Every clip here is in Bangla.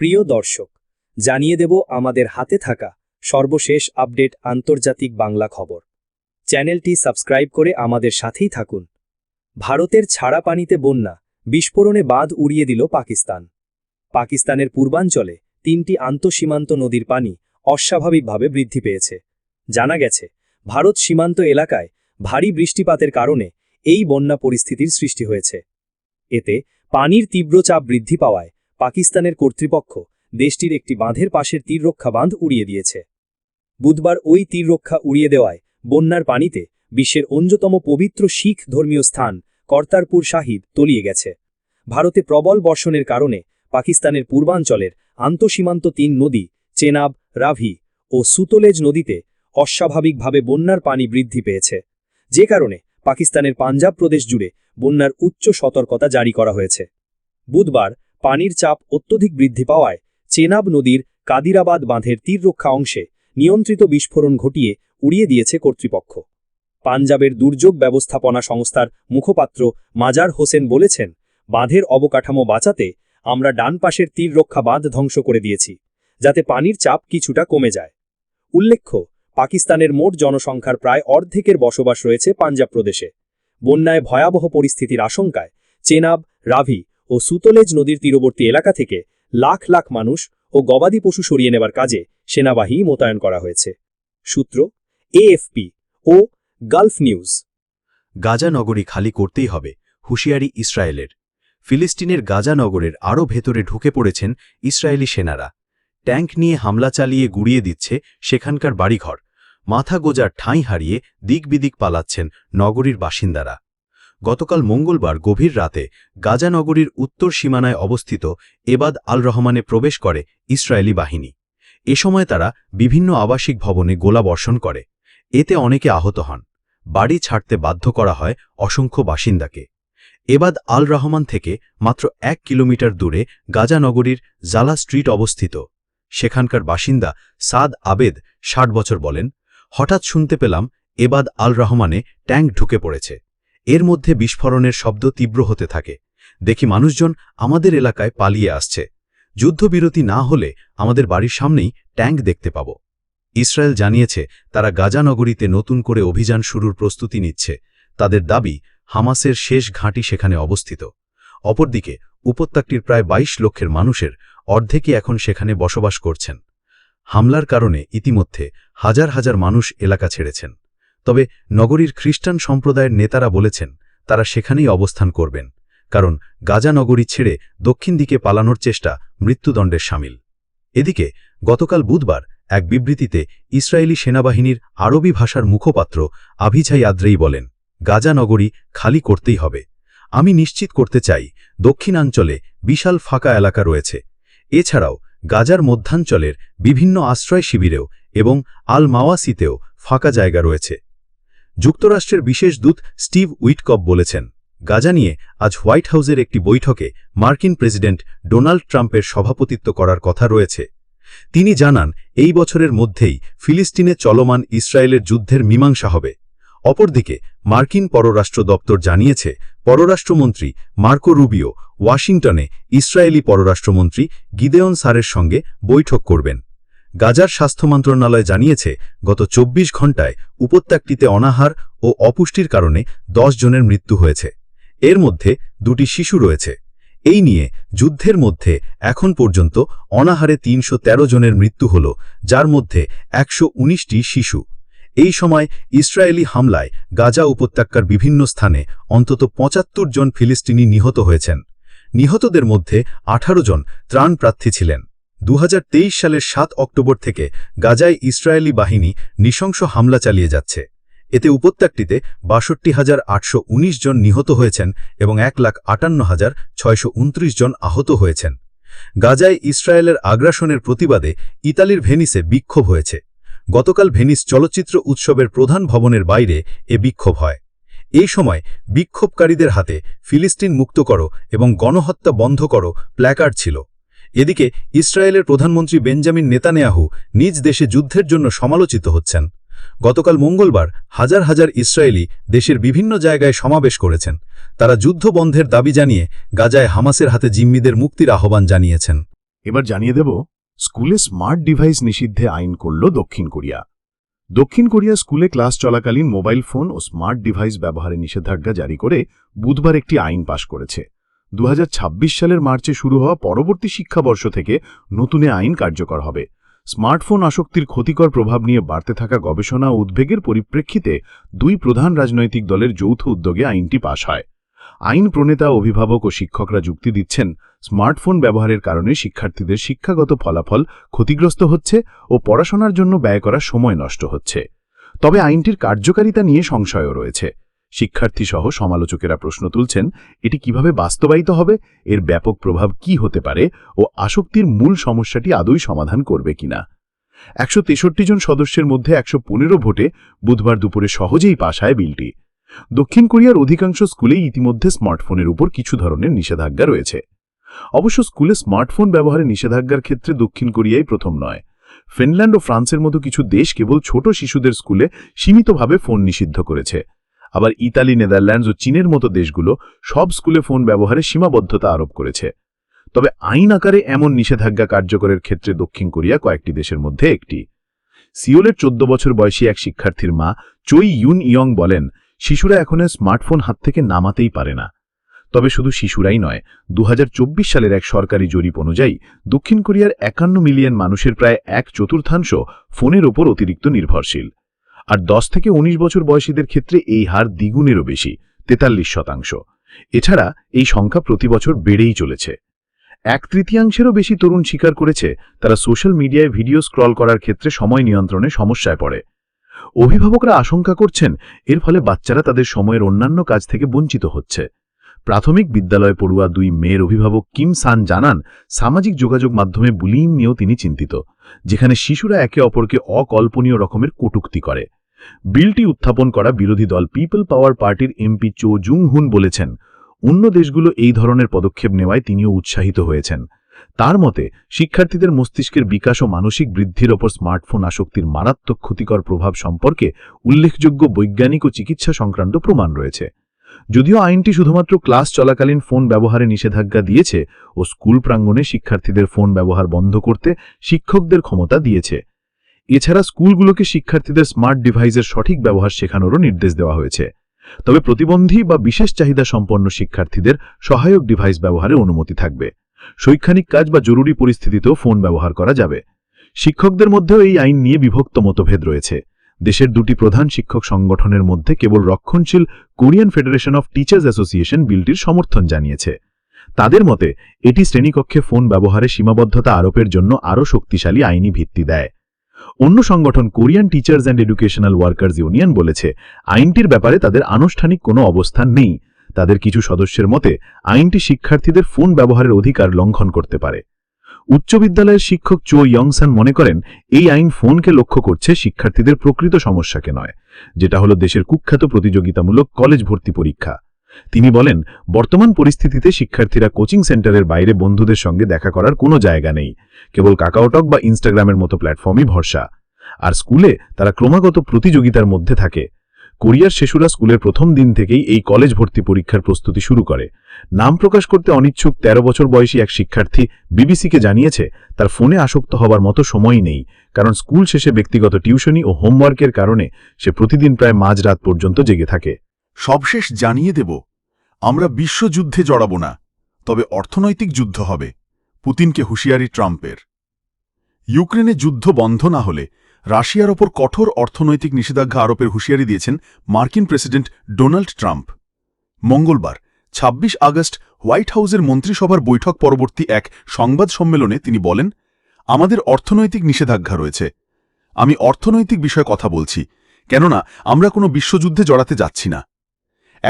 প্রিয় দর্শক, জানিয়ে দেব আমাদের হাতে থাকা সর্বশেষ আপডেট আন্তর্জাতিক বাংলা খবর। চ্যানেলটি সাবস্ক্রাইব করে আমাদের সাথেই থাকুন। ভারতের ছাড়া পানিতে বন্যা, বিস্ফোরণে বাঁধ উড়িয়ে দিল পাকিস্তান। পাকিস্তানের পূর্বাঞ্চলে তিনটি আন্তঃসীমান্ত নদীর পানি অস্বাভাবিকভাবে বৃদ্ধি পেয়েছে। জানা গেছে, ভারত সীমান্ত এলাকায় ভারী বৃষ্টিপাতের কারণে এই বন্যা পরিস্থিতির সৃষ্টি হয়েছে। এতে পানির তীব্র চাপ বৃদ্ধি পাওয়ায় পাকিস্তানের কর্তৃপক্ষ দেশটির একটি বাঁধের পাশের তীররক্ষা বাঁধ উড়িয়ে দিয়েছে। বুধবার ওই তীররক্ষা উড়িয়ে দেওয়ায় বন্যার পানিতে বিশ্বের অন্যতম পবিত্র শিখ ধর্মীয় স্থান কর্তারপুর সাহিব তলিয়ে গেছে। ভারতে প্রবল বর্ষণের কারণে পাকিস্তানের পূর্বাঞ্চলের আন্তঃসীমান্ত তিন নদী চেনাব, রাভি ও সুতলেজ নদীতে অস্বাভাবিকভাবে বন্যার পানি বৃদ্ধি পেয়েছে। যে কারণে পাকিস্তানের পাঞ্জাব প্রদেশ জুড়ে বন্যার উচ্চ সতর্কতা জারি করা হয়েছে। বুধবার পানির চাপ অত্যধিক বৃদ্ধি পাওয়ায় চেনাব নদীর কাদিরাবাদ বাঁধের তীররক্ষা অংশে নিয়ন্ত্রিত বিস্ফোরণ ঘটিয়ে উড়িয়ে দিয়েছে কর্তৃপক্ষ। পাঞ্জাবের দুর্যোগ ব্যবস্থাপনা সংস্থার মুখপাত্র মাজার হোসেন বলেছেন, বাঁধের অবকাঠামো বাঁচাতে আমরা ডান পাশের তীররক্ষা বাঁধ ধ্বংস করে দিয়েছি, যাতে পানির চাপ কিছুটা কমে যায়। উল্লেখ্য, পাকিস্তানের মোট জনসংখ্যার প্রায় অর্ধেকের বসবাস রয়েছে পাঞ্জাব প্রদেশে। বন্যায় ভয়াবহ পরিস্থিতির আশঙ্কায় চেনাব, রাভি ও সুতলেজ নদীর তীরবর্তী এলাকা থেকে লাখ লাখ মানুষ ও গবাদি পশু সরিয়ে নেবার কাজে সেনাবাহিনী মোতায়েন করা হয়েছে। সূত্র, এএফপি ও গালফ নিউজ। গাজা নগরী খালি করতেই হবে হুঁশিয়ারি ইসরায়েলের। ফিলিস্তিনের গাজা নগরের আরও ভেতরে ঢুকে পড়েছেন ইসরায়েলি সেনারা। ট্যাঙ্ক নিয়ে হামলা চালিয়ে গুড়িয়ে দিচ্ছে সেখানকার বাড়িঘর। মাথা গোজার ঠাঁই হারিয়ে দিকবিদিক পালাচ্ছেন নগরীর বাসিন্দারা। গতকাল মঙ্গলবার গভীর রাতে গাজা নগরীর উত্তর সীমানায় অবস্থিত এবাদ আল রহমানে প্রবেশ করে ইসরায়েলি বাহিনী। এ সময় তারা বিভিন্ন আবাসিক ভবনে গোলা বর্ষণ করে। এতে অনেকে আহত হন। বাড়ি ছাড়তে বাধ্য করা হয় অসংখ্য বাসিন্দাকে। এবাদ আল রহমান থেকে মাত্র এক কিলোমিটার দূরে গাজা নগরীর জালা স্ট্রিট অবস্থিত। সেখানকার বাসিন্দা সাদ আবেদ ষাট বছর বলেন, হঠাৎ শুনতে পেলাম এবাদ আল রহমানে ট্যাঙ্ক ঢুকে পড়েছে। এর মধ্যে বিস্ফোরণের শব্দ তীব্র হতে থাকে। দেখি মানুষজন আমাদের এলাকায় পালিয়ে আসছে। যুদ্ধবিরতি না হলে আমাদের বাড়ির সামনেই ট্যাঙ্ক দেখতে পাব। ইসরায়েল জানিয়েছে, তারা গাজা নগরীতে নতুন করে অভিযান শুরুর প্রস্তুতি নিচ্ছে। তাদের দাবি, হামাসের শেষ ঘাঁটি সেখানে অবস্থিত। অপরদিকে, উপত্যকাটির প্রায় ২২ লক্ষের মানুষের অর্ধেকই এখন সেখানে বসবাস করছেন। হামলার কারণে ইতিমধ্যে হাজার হাজার মানুষ এলাকা ছেড়েছেন। তবে নগরীর খ্রিস্টান সম্প্রদায়ের নেতারা বলেছেন, তারা সেখানেই অবস্থান করবেন, কারণ গাজা নগরী ছেড়ে দক্ষিণ দিকে পালানোর চেষ্টা মৃত্যুদণ্ডের সামিল। এদিকে, গতকাল বুধবার এক বিবৃতিতে ইসরায়েলি সেনাবাহিনীর আরবি ভাষার মুখপাত্র আভিঝাই আদ্রেই বলেন, গাজা নগরী খালি করতেই হবে। আমি নিশ্চিত করতে চাই, দক্ষিণাঞ্চলে বিশাল ফাঁকা এলাকা রয়েছে। এছাড়াও গাজার মধ্যাঞ্চলের বিভিন্ন আশ্রয় শিবিরেও এবং আল মাওয়াসিতেও ফাঁকা জায়গা রয়েছে। যুক্তরাষ্ট্রের বিশেষ দূত স্টিভ উইটকপ বলেছেন, গাজা নিয়ে আজ হোয়াইট হাউসের একটি বৈঠকে মার্কিন প্রেসিডেন্ট ডোনাল্ড ট্রাম্পের সভাপতিত্ব করার কথা রয়েছে। তিনি জানান, এই বছরের মধ্যেই ফিলিস্তিনে চলমান ইসরায়েলের যুদ্ধের মীমাংসা হবে। অপরদিকে, মার্কিন পররাষ্ট্র দপ্তর জানিয়েছে, পররাষ্ট্রমন্ত্রী মার্কো রুবিও ওয়াশিংটনে ইসরায়েলি পররাষ্ট্রমন্ত্রী গিদেয়ন সারের সঙ্গে বৈঠক করবেন। গাজার স্বাস্থ্য মন্ত্রণালয় জানিয়েছে, গত ২৪ ঘণ্টায় উপত্যকাটিতে অনাহার ও অপুষ্টির কারণে দশ জনের মৃত্যু হয়েছে। এর মধ্যে দুটি শিশু রয়েছে। এই নিয়ে যুদ্ধের মধ্যে এখন পর্যন্ত অনাহারে তিনশো তেরো জনের মৃত্যু হল, যার মধ্যে একশো উনিশটি শিশু। এই সময় ইসরায়েলি হামলায় গাজা উপত্যকার বিভিন্ন স্থানে অন্তত পঁচাত্তর জন ফিলিস্তিনি নিহত হয়েছেন। নিহতদের মধ্যে ১৮ জন ত্রাণ প্রার্থী ছিলেন। দু হাজার তেইশ সালের সাত অক্টোবর থেকে গাজায় ইসরায়েলি বাহিনী নৃশংস হামলা চালিয়ে যাচ্ছে। এতে উপত্যকাটিতে বাষট্টি হাজার আটশো জন নিহত হয়েছেন এবং এক লাখ আটান্ন হাজার ছয়শো জন আহত হয়েছেন। গাজায় ইসরায়েলের আগ্রাসনের প্রতিবাদে ইতালির ভেনিসে বিক্ষোভ হয়েছে। গতকাল ভেনিস চলচ্চিত্র উৎসবের প্রধান ভবনের বাইরে এ বিক্ষোভ হয়। এই সময় বিক্ষোভকারীদের হাতে ফিলিস্তিন মুক্ত করো এবং গণহত্যা বন্ধ করো প্ল্যাকার্ড ছিল। এদিকে ইসরায়েলের প্রধানমন্ত্রী বেঞ্জামিন নেতানেয়াহু নিজ দেশে যুদ্ধের জন্য সমালোচিত হচ্ছেন। গতকাল মঙ্গলবার হাজার হাজার ইসরায়েলি দেশের বিভিন্ন জায়গায় সমাবেশ করেছেন। তারা যুদ্ধ বন্ধের দাবি জানিয়ে গাজায় হামাসের হাতে জিম্মিদের মুক্তির আহ্বান জানিয়েছেন। এবার জানিয়ে দেব, স্কুলে স্মার্ট ডিভাইস নিষিদ্ধে আইন করল দক্ষিণ কোরিয়া। দক্ষিণ কোরিয়া স্কুলে ক্লাস চলাকালীন মোবাইল ফোন ও স্মার্ট ডিভাইস ব্যবহারে নিষেধাজ্ঞা জারি করে বুধবার একটি আইন পাশ করেছে। দু হাজার ছাব্বিশ সালের মার্চে শুরু হওয়া পরবর্তী শিক্ষাবর্ষ থেকে নতুন আইন কার্যকর হবে। স্মার্টফোন আসক্তির ক্ষতিকর প্রভাব নিয়ে বাড়তে থাকা গবেষণা ও উদ্বেগের পরিপ্রেক্ষিতে দুই প্রধান রাজনৈতিক দলের যৌথ উদ্যোগে আইনটি পাশ হয়। আইন প্রণেতা, অভিভাবক ও শিক্ষকরা যুক্তি দিচ্ছেন, স্মার্টফোন ব্যবহারের কারণে শিক্ষার্থীদের শিক্ষাগত ফলাফল ক্ষতিগ্রস্ত হচ্ছে ও পড়াশোনার জন্য ব্যয় করা সময় নষ্ট হচ্ছে। তবে আইনটির কার্যকারিতা নিয়ে সংশয়ও রয়েছে। শিক্ষার্থীসহ সমালোচকেরা প্রশ্ন তুলছেন, এটি কীভাবে বাস্তবায়িত হবে? এর ব্যাপক প্রভাব কি হতে পারে? ও আসক্তির মূল সমস্যাটি আদৌ সমাধান করবে কিনা? একশো তেষট্টি জন সদস্যের মধ্যে একশো পনেরো ভোটে বুধবার দুপুরে সহজেই পাশ হয় বিলটি। দক্ষিণ কোরিয়ার অধিকাংশ স্কুলেই ইতিমধ্যে স্মার্টফোনের উপর কিছু ধরনের নিষেধাজ্ঞা রয়েছে। অবশ্য স্কুলে স্মার্টফোন ব্যবহারে নিষেধাজ্ঞার ক্ষেত্রে দক্ষিণ কোরিয়াই প্রথম নয়। ফিনল্যান্ড ও ফ্রান্সের মতো কিছু দেশ কেবল ছোট শিশুদের স্কুলে সীমিতভাবে ফোন নিষিদ্ধ করেছে। আবার ইতালি, নেদারল্যান্ডস ও চীনের মতো দেশগুলো সব স্কুলে ফোন ব্যবহারে সীমাবদ্ধতা আরোপ করেছে। তবে আইন আকারে এমন নিষেধাজ্ঞা কার্যকরের ক্ষেত্রে দক্ষিণ কোরিয়া কয়েকটি দেশের মধ্যে একটি। সিওলের চোদ্দ বছর বয়সী এক শিক্ষার্থীর মা চৈ ইউন ইয়ং বলেন, শিশুরা এখন স্মার্টফোন হাত থেকে নামাতেই পারে না। তবে শুধু শিশুরাই নয় দু সালের এক সরকারি জরিপ অনুযায়ী দক্ষিণ কোরিয়ার একান্ন মিলিয়ন মানুষের প্রায় এক চতুর্থাংশ ফোনের ওপর অতিরিক্ত নির্ভরশীল। আর দশ থেকে ১৯ বছর বয়সীদের ক্ষেত্রে এই হার দ্বিগুণেরও বেশি, তেতাল্লিশ শতাংশ। এছাড়া এই সংখ্যা প্রতি বছর বেড়েই চলেছে। এক তৃতীয়াংশেরও বেশি তরুণ স্বীকার করেছে, তারা সোশ্যাল মিডিয়ায় ভিডিও স্ক্রল করার ক্ষেত্রে সময় নিয়ন্ত্রণে সমস্যায় পড়ে। অভিভাবকরা আশঙ্কা করছেন, এর ফলে বাচ্চারা তাদের সময়ের অন্যান্য কাজ থেকে বঞ্চিত হচ্ছে। প্রাথমিক বিদ্যালয়ে পড়ুয়া দুই মেয়ের অভিভাবক কিম সান জানান, সামাজিক যোগাযোগ মাধ্যমে বুলিং নিয়েও তিনি চিন্তিত, যেখানে শিশুরা একে অপরকে অকল্পনীয় রকমের কটুক্তি করে। বিলটি উত্থাপন করা বিরোধী দল পিপল পাওয়ার পার্টির এমপি চো জুং হুন বলেছেন, অন্য দেশগুলো এই ধরনের পদক্ষেপ নেওয়ায় তিনিও উৎসাহিত হয়েছেন। তার মতে, শিক্ষার্থীদের মস্তিষ্কের বিকাশ ও মানসিক বৃদ্ধির ওপর স্মার্টফোন আসক্তির মারাত্মক ক্ষতিকর প্রভাব সম্পর্কে উল্লেখযোগ্য বৈজ্ঞানিক ও চিকিৎসা সংক্রান্ত প্রমাণ রয়েছে। যদিও আইনটি শুধুমাত্র ক্লাস চলাকালীন ফোন ব্যবহারে নিষেধাজ্ঞা দিয়েছে ও স্কুল প্রাঙ্গণে শিক্ষার্থীদের ফোন ব্যবহার বন্ধ করতে শিক্ষকদের ক্ষমতা দিয়েছে এছাড়া স্কুলগুলোকে শিক্ষার্থীদের স্মার্ট ডিভাইসের সঠিক ব্যবহার শেখানোরও নির্দেশ দেওয়া হয়েছে। তবে প্রতিবন্ধী বা বিশেষ চাহিদা সম্পন্ন শিক্ষার্থীদের সহায়ক ডিভাইস ব্যবহারের অনুমতি থাকবে। শৈক্ষণিক কাজ বা জরুরি পরিস্থিতিতেও ফোন ব্যবহার করা যাবে। শিক্ষকদের মধ্যেও এই আইন নিয়ে বিভক্ত মতভেদ রয়েছে। দেশের দুটি প্রধান শিক্ষক সংগঠনের মধ্যে কেবল রক্ষণশীল Korean Federation of Teachers Association বিলটির সমর্থন জানিয়েছে। তাদের মতে, এটি শ্রেণীকক্ষে ফোন ব্যবহারে সীমাবদ্ধতা আরোপের জন্য আরও শক্তিশালী আইনি ভিত্তি দেয়। অন্য সংগঠন Korean Teachers and Educational Workers Union বলেছে, আইনটির ব্যাপারে তাদের আনুষ্ঠানিক কোনো অবস্থান নেই। তাদের কিছু সদস্যের মতে, আইনটি শিক্ষার্থীদের ফোন ব্যবহারের অধিকার লঙ্ঘন করতে পারে। উচ্চ বিদ্যালয়ের শিক্ষক চো ইয়ংসান মনে করেন, এই আইন ফোনকে লক্ষ্য করছে শিক্ষার্থীদের প্রকৃত সমস্যাকে নয়, যেটা হলো দেশের কুখ্যাত প্রতিযোগিতামূলক কলেজ ভর্তি পরীক্ষা। তিনি বলেন, বর্তমান পরিস্থিতিতে শিক্ষার্থীরা কোচিং সেন্টারের বাইরে বন্ধুদের সঙ্গে দেখা করার কোনো জায়গা নেই। কেবল কাকাওটক বা ইনস্টাগ্রামের মতো প্ল্যাটফর্মই ভরসা। আর স্কুলে তারা ক্রমাগত প্রতিযোগিতার মধ্যে থাকে। কোরিয়ার শিশুরা স্কুলের প্রথম দিন থেকেই এই কলেজ ভর্তি পরীক্ষার প্রস্তুতি শুরু করে। নাম প্রকাশ করতে অনিচ্ছুক ১৩ বছর বয়সী এক শিক্ষার্থী বিবিসিকে জানিয়েছে, তার ফোনে আসক্ত হবার মতো সময় নেই, কারণ স্কুল শেষে ব্যক্তিগত টিউশনি ও হোমওয়ার্কের কারণে সে প্রতিদিন প্রায় মাঝরাত পর্যন্ত জেগে থাকে। সবশেষ জানিয়ে দেব, আমরা বিশ্বযুদ্ধে জড়াব না, তবে অর্থনৈতিক যুদ্ধ হবে, পুতিনকে হুঁশিয়ারি ট্রাম্পের। ইউক্রেনে যুদ্ধ বন্ধ না হলে রাশিয়ার ওপর কঠোর অর্থনৈতিক নিষেধাজ্ঞা আরোপের হুঁশিয়ারি দিয়েছেন মার্কিন প্রেসিডেন্ট ডোনাল্ড ট্রাম্প। মঙ্গলবার ২৬ আগস্ট, হোয়াইট হাউসের মন্ত্রিসভার বৈঠক পরবর্তী এক সংবাদ সম্মেলনে তিনি বলেন, আমাদের অর্থনৈতিক নিষেধাজ্ঞা রয়েছে। আমি অর্থনৈতিক বিষয়ে কথা বলছি, কেননা আমরা কোনো বিশ্বযুদ্ধে জড়াতে যাচ্ছি না।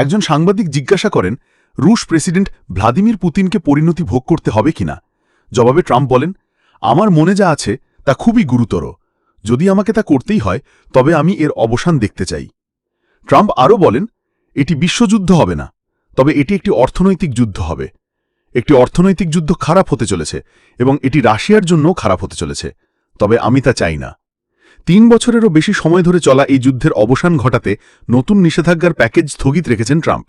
একজন সাংবাদিক জিজ্ঞাসা করেন, রুশ প্রেসিডেন্ট ভ্লাদিমির পুতিনকে পরিণতি ভোগ করতে হবে কিনা? জবাবে ট্রাম্প বলেন, আমার মনে যা আছে তা খুবই গুরুতর। যদি আমাকে তা করতেই হয়, তবে আমি এর অবসান দেখতে চাই। ট্রাম্প আরও বলেন, এটি বিশ্বযুদ্ধ হবে না, তবে এটি একটি অর্থনৈতিক যুদ্ধ হবে। একটি অর্থনৈতিক যুদ্ধ খারাপ হতে চলেছে এবং এটি রাশিয়ার জন্যও খারাপ হতে চলেছে, তবে আমি তা চাই না। তিন বছরেরও বেশি সময় ধরে চলা এই যুদ্ধের অবসান ঘটাতে নতুন নিষেধাজ্ঞার প্যাকেজ স্থগিত রেখেছেন ট্রাম্প।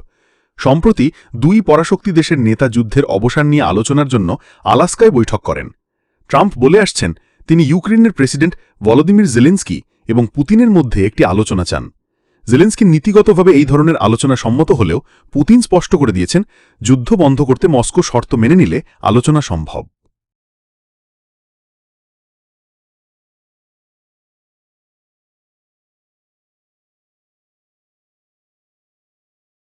সম্প্রতি দুই পরাশক্তি দেশের নেতা যুদ্ধের অবসান নিয়ে আলোচনার জন্য আলাস্কায় বৈঠক করেন। ট্রাম্প বলে আসছেন, তিনি ইউক্রেনের প্রেসিডেন্ট ভলোদিমির জেলেন্সকি এবং পুতিনের মধ্যে একটি আলোচনা চান। জেলেন্সকি নীতিগতভাবে এই ধরনের আলোচনা সম্মত হলেও পুতিন স্পষ্ট করে দিয়েছেন, যুদ্ধ বন্ধ করতে মস্কো শর্ত মেনে নিলে আলোচনা সম্ভব।